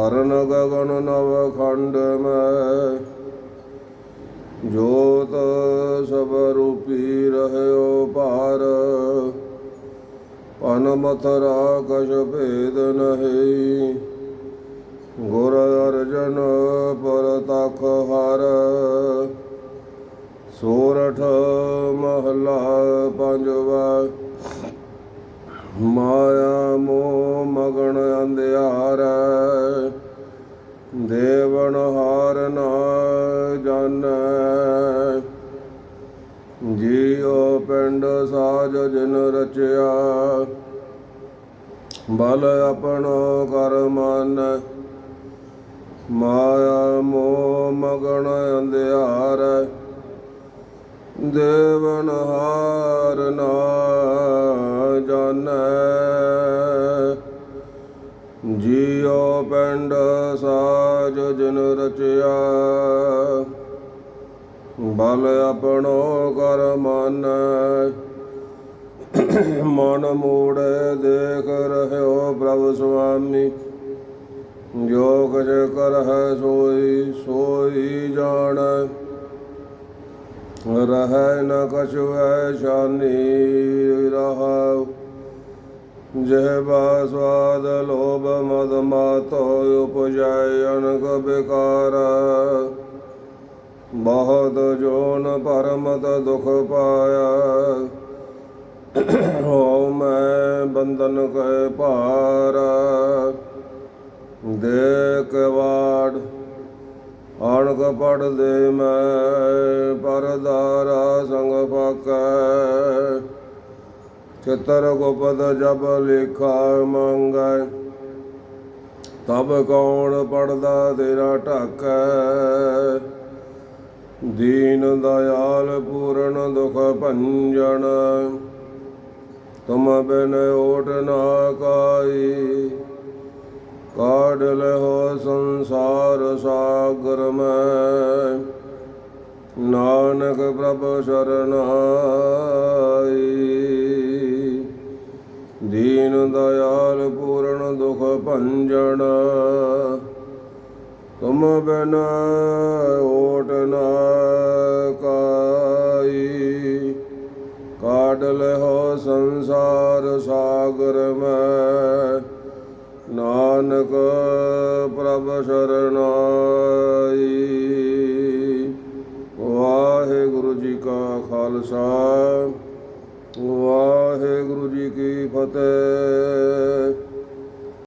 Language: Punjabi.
ਹਰਨ ਗਗਨ ਨਵ ਖੰਡ ਮੈਂ ਜੋਤ ਸਭ ਰੂਪੀ ਰਹਿਓ ਭਾਰ। ਪਨ ਮਥਰਾ ਕਛ ਭੇਦ ਨਹੀਂ। ਗੁਰ ਅਰਜਨ ਪਰ ਤਖ ਹਰ। ਸੋਰਠ ਮਹਲਾ ਪੰਜਵਾ। ਮਾਇਆ ਮੋਹ ਮਗਨ ਅੰਧਿਆਰ ਜਾਣੈ ਜੀਉ ਪਿੰਡ ਸਾਜ ਜਿਨ ਰਚਿਆ। ਬਲ ਆਪਣੋ ਕਰ ਮਨ। ਮਾਇਆ ਮੋਹ ਮਗਨ ਅੰਧਿਆਰ। ਦੇਵਨ ਹਾਰ ਨਾ ਜਾਣੈ। ਸਾਜ ਜਿਨ ਰਚਿਆ। ਬਲ ਆਪਣੋ ਕਰ ਮਨ ਮਨ ਮੂੜੇ ਦੇਖ ਰਹਿਓ ਪ੍ਰਭ ਸੁਆਮੀ। ਜੋ ਕੁਝ ਕਰਹਿ ਸੋਈ ਸੋਈ ਜਾਣੈ। ਰਹਿ ਨ ਕਛੁ ਸ਼ਾਨੀ, ਰਹਾਉ। ਜਿਹਬਾ ਸਵਾਦ ਲੋਭ ਮਦ ਮਾਤੋ ਉਪਜੈ ਅਨਕ ਬਿਕਾਰ ਬਹੁਤ ਜੋਨ ਪਰਮਤ ਦੁਖ ਪਾਇਆ ਹੋ ਮੈਂ ਬੰਧਨ ਕੈ ਭਾਰ ਦੇ ਕਵਾੜ ਅਣਕ ਪੜਦੇ ਮੈਂ ਪਰਦਾਰਾ ਸੰਗ ਫਾਕੈ ਚਿਤਰ ਗੁਪਤ ਜਬ ਲੇਖਾ ਮੰਗੈ, ਤਬ ਕੌਣ ਪੜਦਾ ਤੇਰਾ ਢਾਕੈ? ਦੀਨ ਦਇਆਲ ਪੂਰਨ ਦੁਖ ਭੰਜਨ, ਤੁਮ ਬਿਨ ਓਟ ਨਾ ਕਾਈ। ਕਾਢ ਲਹੋ ਸੰਸਾਰ ਸਾਗਰ ਮੈਂ, ਨਾਨਕ ਪ੍ਰਭ ਸਰਨਾਈ। ਦੀਨ ਦਇਆਲ ਪੂਰਨ ਦੁਖ ਭੰਜਨ ਤੁਮ ਬਿਨ ਓਟ ਨਾ ਕਾਈ। ਕਾਢ ਲਹੋ ਸੰਸਾਰ ਸਾਗਰ ਮੈਂ। ਨਾਨਕ ਪ੍ਰਭ ਸਰਨਾਈ ਵਾਹਿਗੁਰੂ ਜੀ ਕੀ ਫਤਿਹ।